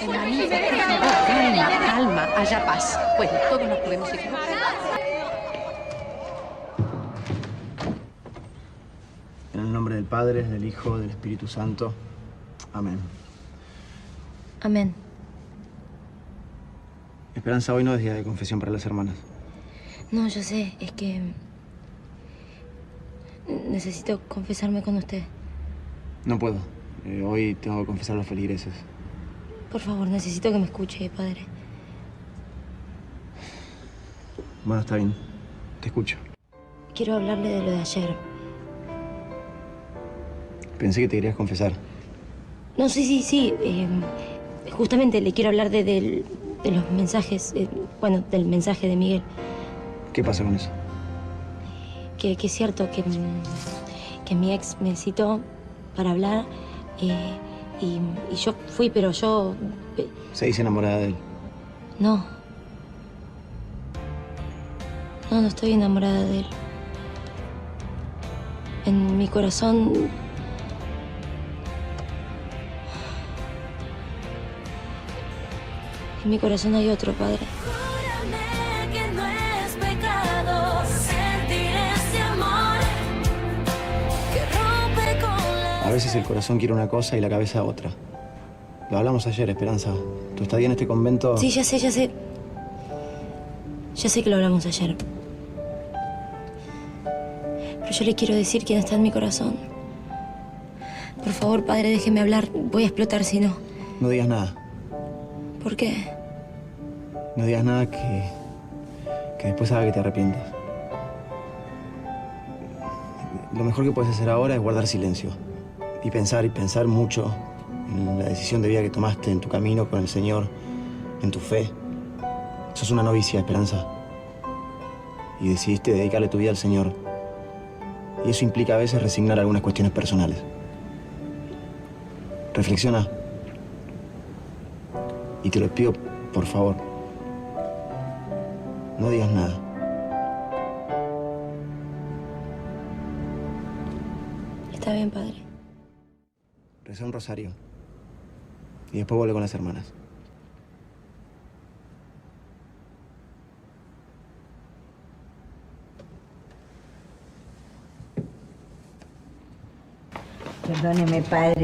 Hermanita, favor, calma, calma, haya paz. Bueno, todos nos podemos equivocar. En el nombre del Padre, del Hijo, del Espíritu Santo. Amén. Amén. Esperanza, hoy no es día de confesión para las hermanas. No, yo sé, es que... Necesito confesarme con usted. No puedo. Eh, hoy tengo que confesar los feligreses. Por favor, necesito que me escuche, padre. Bueno, está bien. Te escucho. Quiero hablarle de lo de ayer. Pensé que te querías confesar. No, sí, sí, sí. eh, justamente le quiero hablar de, del- de los mensajes, eh, bueno, del mensaje de Miguel. ¿Qué pasa con eso? Que, que es cierto que, mm, que mi ex me citó para hablar eh, y, y yo fui, pero yo... eh, Se dice enamorada de él. No. No, no estoy enamorada de él. En mi corazón... En mi corazón hay otro padre. Veces el corazón quiere una cosa y la cabeza otra. Lo hablamos ayer, Esperanza. Tu estadía en este convento... Sí, ya sé, ya sé. Ya sé que lo hablamos ayer. Pero yo le quiero decir quién está en mi corazón. Por favor, padre, déjeme hablar. Voy a explotar si no. No digas nada. ¿Por qué? No digas nada que... que después haga que te arrepientas. Lo mejor que puedes hacer ahora es guardar silencio. Y pensar y pensar mucho en la decisión de vida que tomaste en tu camino con el Señor, en tu fe. Sos una novicia, Esperanza. Y decidiste dedicarle tu vida al Señor. Y eso implica a veces resignar algunas cuestiones personales. Reflexiona. Y te lo pido, por favor. No digas nada. Está bien, padre. Reza un rosario. Y después vuelve con las hermanas. Perdóneme, padre,